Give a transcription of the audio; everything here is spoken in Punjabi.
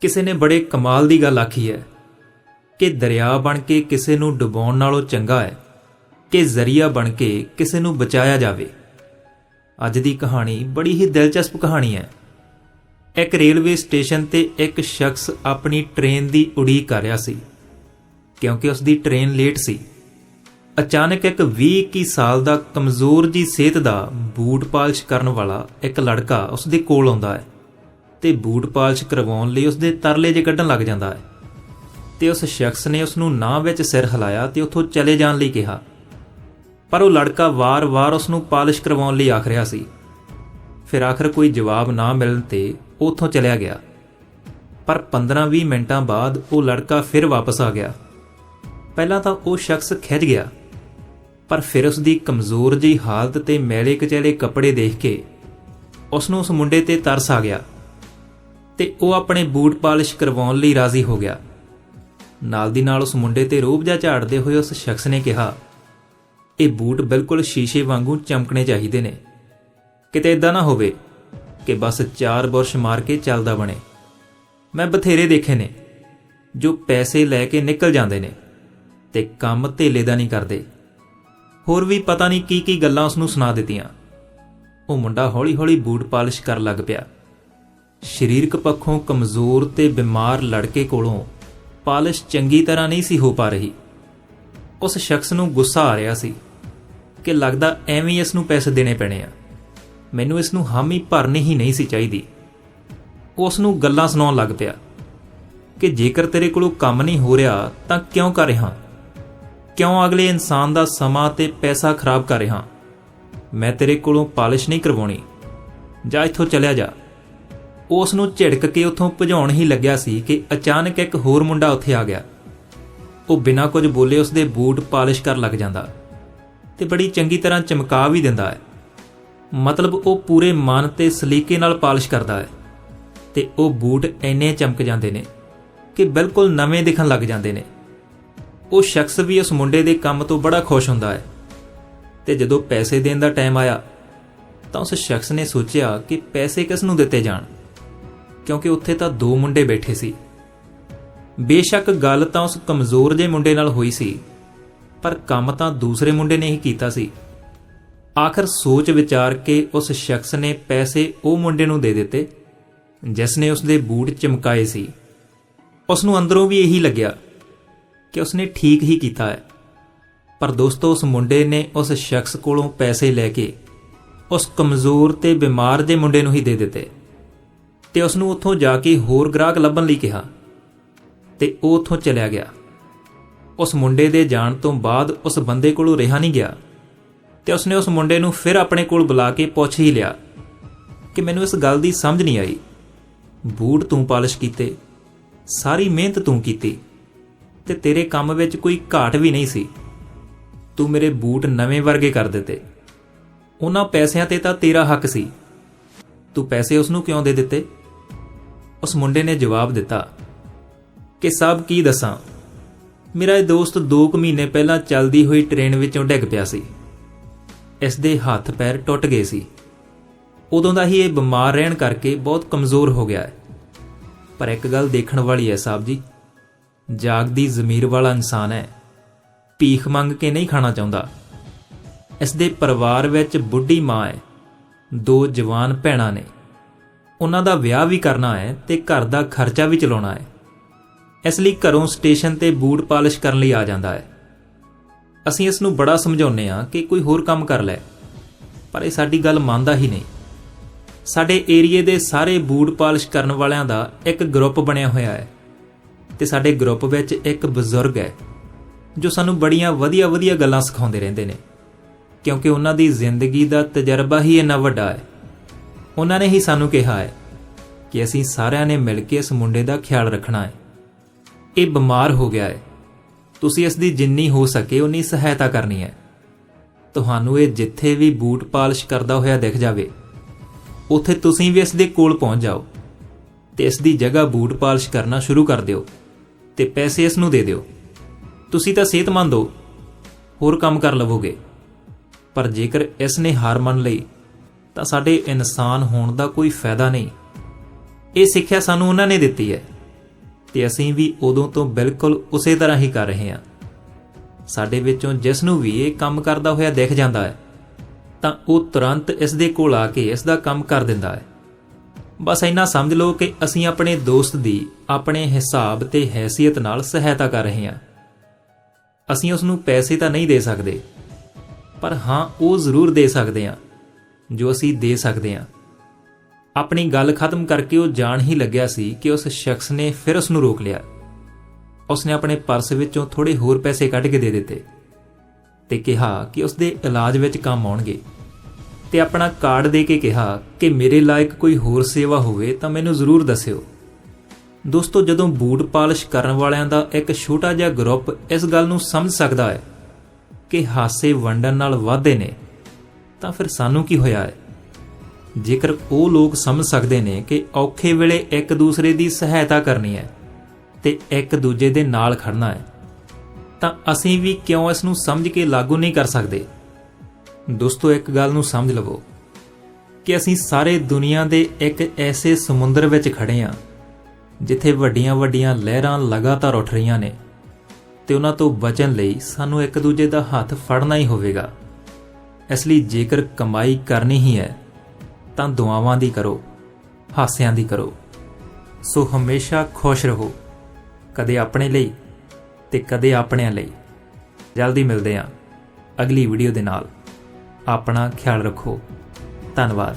ਕਿਸੇ ਨੇ ਬੜੇ ਕਮਾਲ ਦੀ ਗੱਲ ਆਖੀ ਹੈ ਕਿ ਦਰਿਆ ਬਣ ਕੇ ਕਿਸੇ ਨੂੰ ਡੁਬਾਉਣ ਨਾਲੋਂ ਚੰਗਾ ਹੈ ਕਿ ਜ਼ਰੀਆ ਬਣ ਕੇ ਕਿਸੇ ਨੂੰ ਬਚਾਇਆ ਜਾਵੇ। ਅੱਜ ਦੀ ਕਹਾਣੀ ਬੜੀ ਹੀ ਦਿਲਚਸਪ ਕਹਾਣੀ ਹੈ। ਇੱਕ ਰੇਲਵੇ ਸਟੇਸ਼ਨ ਤੇ ਇੱਕ ਸ਼ਖਸ ਆਪਣੀ ਟ੍ਰੇਨ ਦੀ ਉਡੀਕ ਕਰ ਰਿਹਾ ਸੀ, ਕਿਉਂਕਿ ਉਸ ਦੀ ਟ੍ਰੇਨ ਲੇਟ ਸੀ। ਅਚਾਨਕ ਇੱਕ 20-21 ਸਾਲ ਦਾ ਕਮਜ਼ੋਰ ਜੀ ਸਿਹਤ ਦਾ ਬੂਟ ਪਾਲਿਸ਼ ਕਰਨ ਵਾਲਾ ਇੱਕ ਲੜਕਾ ਉਸ ਦੇ ਕੋਲ ਆਉਂਦਾ ਹੈ। ਤੇ ਬੂਟ ਪਾਲਿਸ਼ ਕਰਵਾਉਣ ਲਈ ਉਸਦੇ ਤਰਲੇ ਜੇ ਕੱਢਣ ਲੱਗ ਜਾਂਦਾ ਹੈ। ਤੇ ਉਸ ਸ਼ਖਸ ਨੇ ਉਸ ਨੂੰ ਨਾ ਵਿੱਚ ਸਿਰ ਹਿਲਾਇਆ ਤੇ ਉੱਥੋਂ ਚਲੇ ਜਾਣ ਲਈ ਕਿਹਾ। ਪਰ ਉਹ ਲੜਕਾ ਵਾਰ-ਵਾਰ ਉਸ ਨੂੰ ਪਾਲਿਸ਼ ਕਰਵਾਉਣ ਲਈ ਆਖ ਰਿਹਾ ਸੀ। ਫਿਰ ਆਖਰ ਕੋਈ ਜਵਾਬ ਨਾ ਮਿਲਣ ਤੇ ਉਹ ਉੱਥੋਂ ਚਲਿਆ ਗਿਆ। ਪਰ 15-20 ਮਿੰਟਾਂ ਬਾਅਦ ਉਹ ਲੜਕਾ ਫਿਰ ਵਾਪਸ ਆ ਗਿਆ। ਪਹਿਲਾਂ ਤਾਂ ਉਹ ਸ਼ਖਸ ਖਿੱਚ ਗਿਆ। ਪਰ ਫਿਰ ਉਸ ਦੀ ਕਮਜ਼ੋਰ ਜਿਹੀ ਹਾਲਤ ਤੇ ਮੈਲੇ ਕਚੈਲੇ ਕੱਪੜੇ ਦੇਖ ਕੇ ਉਸ ਨੂੰ ਉਸ ਮੁੰਡੇ ਤੇ ਤਰਸ ਆ ਗਿਆ। ਤੇ ਉਹ ਆਪਣੇ ਬੂਟ ਪਾਲਿਸ਼ ਕਰਵਾਉਣ ਲਈ ਰਾਜ਼ੀ ਹੋ ਗਿਆ। ਨਾਲ ਦੀ ਨਾਲ ਉਸ ਮੁੰਡੇ ਤੇ ਰੋਬ ਜਾ ਝਾੜਦੇ ਹੋਏ ਉਸ ਸ਼ਖਸ ਨੇ ਕਿਹਾ, ਇਹ ਬੂਟ ਬਿਲਕੁਲ ਸ਼ੀਸ਼ੇ ਵਾਂਗੂ ਚਮਕਣੇ ਚਾਹੀਦੇ ਨੇ। ਕਿਤੇ ਇਦਾਂ ਨਾ ਹੋਵੇ ਕਿ ਬਸ ਚਾਰ ਬੁਰਸ਼ ਮਾਰ ਕੇ ਚੱਲਦਾ ਬਣੇ। ਮੈਂ ਬਥੇਰੇ ਦੇਖੇ ਨੇ, ਜੋ ਪੈਸੇ ਲੈ ਕੇ ਨਿਕਲ ਜਾਂਦੇ ਨੇ ਤੇ ਕੰਮ ਧੇਲੇ ਦਾ ਨਹੀਂ ਕਰਦੇ। ਹੋਰ ਵੀ ਪਤਾ ਨਹੀਂ ਕੀ ਕੀ ਗੱਲਾਂ ਉਸ ਨੂੰ ਸੁਣਾ ਦਿੱਤੀਆਂ। ਉਹ ਮੁੰਡਾ ਹੌਲੀ-ਹੌਲੀ ਬੂਟ ਪਾਲਿਸ਼ ਕਰਨ ਲੱਗ ਪਿਆ। ਸਰੀਰਕ ਪੱਖੋਂ ਕਮਜ਼ੋਰ ਤੇ ਬਿਮਾਰ ਲੜਕੇ ਕੋਲੋਂ ਪਾਲਿਸ਼ ਚੰਗੀ ਤਰ੍ਹਾਂ ਨਹੀਂ ਸੀ ਹੋ ਪਾ ਰਹੀ। ਉਸ ਸ਼ਖਸ ਨੂੰ ਗੁੱਸਾ ਆ ਰਿਹਾ ਸੀ ਕਿ ਲੱਗਦਾ ਐਵੇਂ ਇਸ ਨੂੰ ਪੈਸੇ ਦੇਣੇ ਪੈਣੇ ਆ। ਮੈਨੂੰ ਇਸ ਨੂੰ ਹਾਮੀ ਭਰਨੀ ਹੀ ਨਹੀਂ ਸੀ ਚਾਹੀਦੀ। ਉਸ ਨੂੰ ਗੱਲਾਂ ਸੁਣਾਉਣ ਲੱਗ ਪਿਆ ਕਿ ਜੇਕਰ ਤੇਰੇ ਕੋਲੋਂ ਕੰਮ ਨਹੀਂ ਹੋ ਰਿਹਾ ਤਾਂ ਕਿਉਂ ਕਰ ਰਿਹਾ? ਕਿਉਂ ਅਗਲੇ ਇਨਸਾਨ ਦਾ ਸਮਾਂ ਤੇ ਪੈਸਾ ਖਰਾਬ ਕਰ ਰਿਹਾ? ਮੈਂ ਤੇਰੇ ਕੋਲੋਂ ਪਾਲਿਸ਼ ਨਹੀਂ ਕਰਵਾਉਣੀ। ਜਾ ਇੱਥੋਂ ਚਲਿਆ ਜਾ। ਉਸ ਨੂੰ ਝਿੜਕ ਕੇ ਉੱਥੋਂ ਭਜਾਉਣ ਹੀ ਲੱਗਿਆ ਸੀ ਕਿ ਅਚਾਨਕ ਇੱਕ ਹੋਰ ਮੁੰਡਾ ਉੱਥੇ ਆ ਗਿਆ। ਉਹ ਬਿਨਾਂ ਕੁਝ ਬੋਲੇ ਉਸ ਦੇ ਬੂਟ ਪਾਲਿਸ਼ ਕਰ ਲੱਗ ਜਾਂਦਾ ਤੇ ਬੜੀ ਚੰਗੀ ਤਰ੍ਹਾਂ ਚਮਕਾ ਵੀ ਦਿੰਦਾ ਹੈ। ਮਤਲਬ ਉਹ ਪੂਰੇ ਮਨ ਤੇ ਸਲੀਕੇ ਨਾਲ ਪਾਲਿਸ਼ ਕਰਦਾ ਹੈ ਤੇ ਉਹ ਬੂਟ ਐਨੇ ਚਮਕ ਜਾਂਦੇ ਨੇ ਕਿ ਬਿਲਕੁਲ ਨਵੇਂ ਦਿਖਣ ਲੱਗ ਜਾਂਦੇ ਨੇ। ਉਹ ਸ਼ਖਸ ਵੀ ਉਸ ਮੁੰਡੇ ਦੇ ਕੰਮ ਤੋਂ ਬੜਾ ਖੁਸ਼ ਹੁੰਦਾ ਹੈ ਤੇ ਜਦੋਂ ਪੈਸੇ ਦੇਣ ਦਾ ਟਾਈਮ ਆਇਆ ਤਾਂ ਉਸ ਸ਼ਖਸ ਨੇ ਸੋਚਿਆ ਕਿ ਪੈਸੇ ਕਿਸ ਨੂੰ ਦਿੱਤੇ ਜਾਣ। ਕਿਉਂਕਿ ਉੱਥੇ ਤਾਂ ਦੋ ਮੁੰਡੇ ਬੈਠੇ ਸੀ। ਬੇਸ਼ੱਕ ਗੱਲ ਤਾਂ ਉਸ ਕਮਜ਼ੋਰ ਜਿਹੇ ਮੁੰਡੇ ਨਾਲ ਹੋਈ ਸੀ, ਪਰ ਕੰਮ ਤਾਂ ਦੂਸਰੇ ਮੁੰਡੇ ਨੇ ਹੀ ਕੀਤਾ ਸੀ। ਆਖਰ ਸੋਚ ਵਿਚਾਰ ਕੇ ਉਸ ਸ਼ਖਸ ਨੇ ਪੈਸੇ ਉਹ ਮੁੰਡੇ ਨੂੰ ਦੇ ਦਿੱਤੇ, ਜਿਸ ਨੇ ਉਸ ਦੇ ਬੂਟ ਚਮਕਾਏ ਸੀ। ਉਸ ਨੂੰ ਅੰਦਰੋਂ ਵੀ ਇਹੀ ਲੱਗਿਆ ਕਿ ਉਸਨੇ ਠੀਕ ਹੀ ਕੀਤਾ ਹੈ। ਪਰ ਦੋਸਤੋ, ਉਸ ਮੁੰਡੇ ਨੇ ਉਸ ਸ਼ਖਸ ਕੋਲੋਂ ਪੈਸੇ ਲੈ ਕੇ ਉਸ ਕਮਜ਼ੋਰ ਤੇ ਬਿਮਾਰ ਦੇ ਮੁੰਡੇ ਨੂੰ ਹੀ ਦੇ ਦਿੱਤੇ। ਤੇ ਉਸ ਨੂੰ ਉੱਥੋਂ ਜਾ ਕੇ ਹੋਰ ਗ੍ਰਾਹਕ ਲੱਭਣ ਲਈ ਕਿਹਾ ਤੇ ਉਹ ਉੱਥੋਂ ਚਲਿਆ ਗਿਆ। ਉਸ ਮੁੰਡੇ ਦੇ ਜਾਣ ਤੋਂ ਬਾਅਦ ਉਸ ਬੰਦੇ ਕੋਲੋਂ ਰਿਹਾ ਨਹੀਂ ਗਿਆ ਤੇ ਉਸਨੇ ਉਸ ਮੁੰਡੇ ਨੂੰ ਫਿਰ ਆਪਣੇ ਕੋਲ ਬੁਲਾ ਕੇ ਪੁੱਛ ਹੀ ਲਿਆ ਕਿ ਮੈਨੂੰ ਇਸ ਗੱਲ ਦੀ ਸਮਝ ਨਹੀਂ ਆਈ। ਬੂਟ ਤੂੰ ਪਾਲਿਸ਼ ਕੀਤੇ, ਸਾਰੀ ਮਿਹਨਤ ਤੂੰ ਕੀਤੀ ਤੇ ਤੇਰੇ ਕੰਮ ਵਿੱਚ ਕੋਈ ਘਾਟ ਵੀ ਨਹੀਂ ਸੀ। ਤੂੰ ਮੇਰੇ ਬੂਟ ਨਵੇਂ ਵਰਗੇ ਕਰ ਦਿੱਤੇ। ਉਹਨਾਂ ਪੈਸਿਆਂ ਤੇ ਤਾਂ ਤੇਰਾ ਹੱਕ ਸੀ। ਤੂੰ ਪੈਸੇ ਉਸ ਨੂੰ ਕਿਉਂ ਦੇ ਦਿੱਤੇ? ਉਸ ਮੁੰਡੇ ਨੇ ਜਵਾਬ ਦਿੱਤਾ ਕਿ ਸਾਹਿਬ ਕੀ ਦੱਸਾਂ? ਮੇਰਾ ਇਹ ਦੋਸਤ 2 ਕੁ ਮਹੀਨੇ ਪਹਿਲਾਂ ਚੱਲਦੀ ਹੋਈ ਟ੍ਰੇਨ ਵਿੱਚੋਂ ਡਿੱਗ ਪਿਆ ਸੀ। ਇਸ ਦੇ ਹੱਥ ਪੈਰ ਟੁੱਟ ਗਏ ਸੀ। ਉਦੋਂ ਦਾ ਹੀ ਇਹ ਬਿਮਾਰ ਰਹਿਣ ਕਰਕੇ ਬਹੁਤ ਕਮਜ਼ੋਰ ਹੋ ਗਿਆ ਹੈ। ਪਰ ਇੱਕ ਗੱਲ ਦੇਖਣ ਵਾਲੀ ਹੈ ਸਾਹਿਬ ਜੀ, ਜਾਗਦੀ ਜ਼ਮੀਰ ਵਾਲਾ ਇਨਸਾਨ ਹੈ। ਭੀਖ ਮੰਗ ਕੇ ਨਹੀਂ ਖਾਣਾ ਚਾਹੁੰਦਾ। ਇਸ ਦੇ ਪਰਿਵਾਰ ਵਿੱਚ ਬੁੱਢੀ ਮਾਂ ਹੈ। ਦੋ ਜਵਾਨ ਭੈਣਾਂ ਨੇ। ਉਹਨਾਂ ਦਾ ਵਿਆਹ ਵੀ ਕਰਨਾ ਹੈ ਤੇ ਘਰ ਦਾ ਖਰਚਾ ਵੀ ਚਲਾਉਣਾ ਹੈ। ਇਸ ਲਈ ਘਰੋਂ ਸਟੇਸ਼ਨ ਤੇ ਬੂਟ ਪਾਲਿਸ਼ ਕਰਨ ਲਈ ਆ ਜਾਂਦਾ ਹੈ। ਅਸੀਂ ਇਸ ਨੂੰ ਬੜਾ ਸਮਝਾਉਂਦੇ ਹਾਂ ਕਿ ਕੋਈ ਹੋਰ ਕੰਮ ਕਰ ਲੈ, ਪਰ ਇਹ ਸਾਡੀ ਗੱਲ ਮੰਨਦਾ ਹੀ ਨਹੀਂ। ਸਾਡੇ ਏਰੀਏ ਦੇ ਸਾਰੇ ਬੂਟ ਪਾਲਿਸ਼ ਕਰਨ ਵਾਲਿਆਂ ਦਾ ਇੱਕ ਗਰੁੱਪ ਬਣਿਆ ਹੋਇਆ ਹੈ ਤੇ ਸਾਡੇ ਗਰੁੱਪ ਵਿੱਚ ਇੱਕ ਬਜ਼ੁਰਗ ਹੈ, ਜੋ ਸਾਨੂੰ ਬੜੀਆਂ ਵਧੀਆ-ਵਧੀਆ ਗੱਲਾਂ ਸਿਖਾਉਂਦੇ ਰਹਿੰਦੇ ਨੇ, ਕਿਉਂਕਿ ਉਹਨਾਂ ਦੀ ਜ਼ਿੰਦਗੀ ਦਾ ਤਜਰਬਾ ਹੀ ਇੰਨਾ ਵੱਡਾ ਹੈ। ਉਹਨਾਂ ਨੇ ਹੀ ਸਾਨੂੰ ਕਿਹਾ ਹੈ ਕਿ ਅਸੀਂ ਸਾਰਿਆਂ ਨੇ ਮਿਲ ਕੇ ਇਸ ਮੁੰਡੇ ਦਾ ਖਿਆਲ ਰੱਖਣਾ ਹੈ। ਇਹ ਬਿਮਾਰ ਹੋ ਗਿਆ ਹੈ। ਤੁਸੀਂ ਇਸ ਦੀ ਜਿੰਨੀ ਹੋ ਸਕੇ ਉਨੀ ਸਹਾਇਤਾ ਕਰਨੀ ਹੈ। ਤੁਹਾਨੂੰ ਇਹ ਜਿੱਥੇ ਵੀ ਬੂਟ ਪਾਲਿਸ਼ ਕਰਦਾ ਹੋਇਆ ਦਿਖ ਜਾਵੇ, ਉੱਥੇ ਤੁਸੀਂ ਵੀ ਇਸ ਦੇ ਕੋਲ ਪਹੁੰਚ ਜਾਓ ਤੇ ਇਸ ਦੀ ਜਗ੍ਹਾ ਬੂਟ ਪਾਲਿਸ਼ ਕਰਨਾ ਸ਼ੁਰੂ ਕਰ ਦਿਓ ਤੇ ਪੈਸੇ ਇਸ ਨੂੰ ਦੇ ਦਿਓ। ਤੁਸੀਂ ਤਾਂ ਸਿਹਤਮੰਦ ਹੋ, ਹੋਰ ਕੰਮ ਕਰ ਲਵੋਗੇ। ਪਰ ਜੇਕਰ ਇਸ ਨੇ ਹਾਰ ਮੰਨ ਲਈ ਤਾਂ ਸਾਡੇ ਇਨਸਾਨ ਹੋਣ ਦਾ ਕੋਈ ਫਾਇਦਾ ਨਹੀਂ। ਇਹ ਸਿੱਖਿਆ ਸਾਨੂੰ ਉਹਨਾਂ ਨੇ ਦਿੱਤੀ ਹੈ। ਤੇ ਅਸੀਂ ਵੀ ਉਦੋਂ ਤੋਂ ਬਿਲਕੁਲ ਉਸੇ ਤਰ੍ਹਾਂ ਹੀ ਕਰ ਰਹੇ ਹਾਂ। ਸਾਡੇ ਵਿੱਚੋਂ ਜਿਸ ਨੂੰ ਵੀ ਇਹ ਕੰਮ ਕਰਦਾ ਹੋਇਆ ਦਿਖ ਜਾਂਦਾ ਹੈ, ਤਾਂ ਉਹ ਤੁਰੰਤ ਇਸ ਦੇ ਕੋਲ ਆ ਕੇ ਇਸ ਦਾ ਕੰਮ ਕਰ ਦਿੰਦਾ ਹੈ। ਬਸ ਇੰਨਾ ਸਮਝ ਲਓ ਕਿ ਅਸੀਂ ਆਪਣੇ ਦੋਸਤ ਦੀ ਆਪਣੇ ਹਿਸਾਬ ਤੇ ਹੈਸੀਅਤ ਨਾਲ ਸਹਾਇਤਾ ਕਰ ਰਹੇ ਹਾਂ। ਅਸੀਂ ਉਸ ਨੂੰ ਪੈਸੇ ਤਾਂ ਨਹੀਂ ਦੇ ਸਕਦੇ, ਪਰ ਹਾਂ, ਉਹ ਜ਼ਰੂਰ ਦੇ ਸਕਦੇ ਹਾਂ। ਜੋ ਅਸੀਂ ਦੇ ਸਕਦੇ ਹਾਂ। ਆਪਣੀ ਗੱਲ ਖਤਮ ਕਰਕੇ ਉਹ ਜਾਣ ਹੀ ਲੱਗਿਆ ਸੀ ਕਿ ਉਸ ਸ਼ਖਸ ਨੇ ਫਿਰ ਉਸ ਨੂੰ ਰੋਕ ਲਿਆ। ਉਸ ਨੇ ਆਪਣੇ ਪਰਸ ਵਿੱਚੋਂ ਥੋੜੇ ਹੋਰ ਪੈਸੇ ਕੱਢ ਕੇ ਦੇ ਦਿੱਤੇ ਤੇ ਕਿਹਾ ਕਿ ਉਸ ਦੇ ਇਲਾਜ ਵਿੱਚ ਕੰਮ ਆਉਣਗੇ ਤੇ ਆਪਣਾ ਕਾਰਡ ਦੇ ਕੇ ਕਿਹਾ ਕਿ ਮੇਰੇ ਲਾਇਕ ਕੋਈ ਹੋਰ ਸੇਵਾ ਹੋਵੇ ਤਾਂ ਮੈਨੂੰ ਜ਼ਰੂਰ ਦੱਸਿਓ। ਦੋਸਤੋ, ਜਦੋਂ ਬੂਟ ਪਾਲਿਸ਼ ਕਰਨ ਵਾਲਿਆਂ ਦਾ ਇੱਕ ਛੋਟਾ ਜਿਹਾ ਗਰੁੱਪ ਇਸ ਗੱਲ ਨੂੰ ਸਮਝ ਸਕਦਾ ਹੈ ਕਿ ਹਾਸੇ ਵੰਡਣ ਨਾਲ ਵਾਧੇ ਨੇ। ਤਾਂ ਫਿਰ ਸਾਨੂੰ ਕੀ ਹੋਇਆ? ਹੈ ਜੇਕਰ ਉਹ ਲੋਕ ਸਮਝ ਸਕਦੇ ਨੇ ਕਿ ਔਖੇ ਵੇਲੇ ਇੱਕ ਦੂਸਰੇ ਦੀ ਸਹਾਇਤਾ ਕਰਨੀ ਹੈ ਤੇ ਇੱਕ ਦੂਜੇ ਦੇ ਨਾਲ ਖੜਨਾ ਹੈ, ਤਾਂ ਅਸੀਂ ਵੀ ਕਿਉਂ ਇਸ ਨੂੰ ਸਮਝ ਕੇ ਲਾਗੂ ਨਹੀਂ ਕਰ ਸਕਦੇ? ਦੋਸਤੋ, ਇੱਕ ਗੱਲ ਨੂੰ ਸਮਝ ਲਵੋ ਕਿ ਅਸੀਂ ਸਾਰੇ ਦੁਨੀਆ ਦੇ ਇੱਕ ਐਸੇ ਸਮੁੰਦਰ ਵਿੱਚ ਖੜੇ ਹਾਂ, ਜਿੱਥੇ ਵੱਡੀਆਂ-ਵੱਡੀਆਂ ਲਹਿਰਾਂ ਲਗਾਤਾਰ ਉੱਠ ਰਹੀਆਂ ਨੇ ਤੇ ਉਹਨਾਂ ਤੋਂ ਬਚਣ ਲਈ ਸਾਨੂੰ ਇੱਕ ਦੂਜੇ ਦਾ ਹੱਥ ਫੜਨਾ ਹੀ ਹੋਵੇਗਾ। ਇਸ ਲਈ ਜੇਕਰ ਕਮਾਈ ਕਰਨੀ ਹੀ ਹੈ, ਤਾਂ ਦੁਆਵਾਂ ਦੀ ਕਰੋ, ਹਾਸਿਆਂ ਦੀ ਕਰੋ। ਸੋ ਹਮੇਸ਼ਾ ਖੁਸ਼ ਰਹੋ, ਕਦੇ ਆਪਣੇ ਲਈ ਤੇ ਕਦੇ ਆਪਣਿਆਂ ਲਈ। ਜਲਦੀ ਮਿਲਦੇ ਹਾਂ ਅਗਲੀ ਵੀਡੀਓ ਦੇ ਨਾਲ। ਆਪਣਾ ਖਿਆਲ ਰੱਖੋ। ਧੰਨਵਾਦ।